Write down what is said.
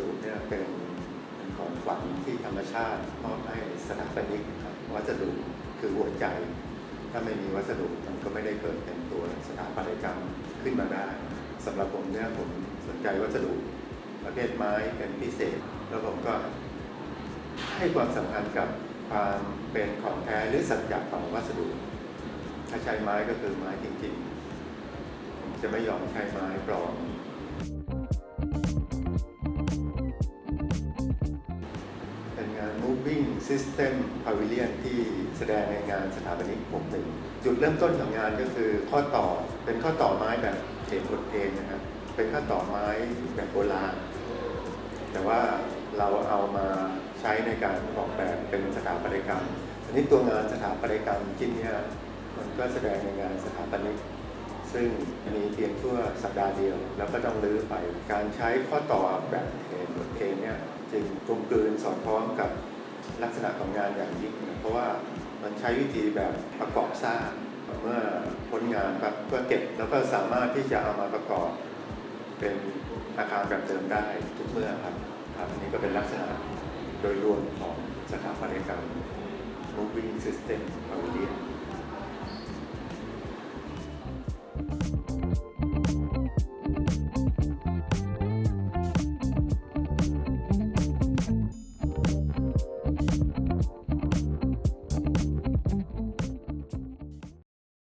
ดุเนี่ยเป็นของขวัญที่ธรรมชาติมอบให้สถาปนิกครับวัสดุคือหัวใจ ถ้าไม่มีวัสดุมันก็ไม่ได้เกิดเป็นตัวสถาปัตยกรรมขึ้นมาได้สำหรับผมเนี่ยผมสนใจวัสดุประเภทไม้เป็นพิเศษ แล้วผมก็ให้ความสำคัญกับความเป็นของแท้หรือสัจจะของวัสดุ ถ้าใช้ไม้ก็คือไม้จริงๆ ผมจะไม่ยอมใช้ไม้ปลอม งาน Moving System Pavilion ที่แสดงในงานสถาปนิกผมหนึ่งจุดเริ่มต้นของงานก็คือข้อต่อเป็นข้อต่อไม้แบบเขตบทเพลงนะครับเป็นข้อต่อไม้แบบโบราณแต่ว่าเราเอามาใช้ในการออกแบบเป็นสถาปัตยกรรม อันนี้ตัวงานสถาปัตยกรรมชิ้นนี้มันก็แสดงในงานสถาปนิกซึ่งมีเพียงชั่วสัปดาห์เดียว แล้วก็ต้องรื้อไปการใช้ข้อต่อแบบเทน จึงกลมกลืนสอดคล้องกับลักษณะของงานอย่างยิ่งนะเพราะว่ามันใช้วิธีแบบประกอบสร้างเมื่อพ้นงานครับก็เก็บแล้วก็สามารถที่จะเอามาประกอบเป็นอาคารแบบเดิมได้ทุกเมื่อครับครับอันนี้ก็เป็นลักษณะโดยรวมของสถาปัตยกรรม moving system pavilion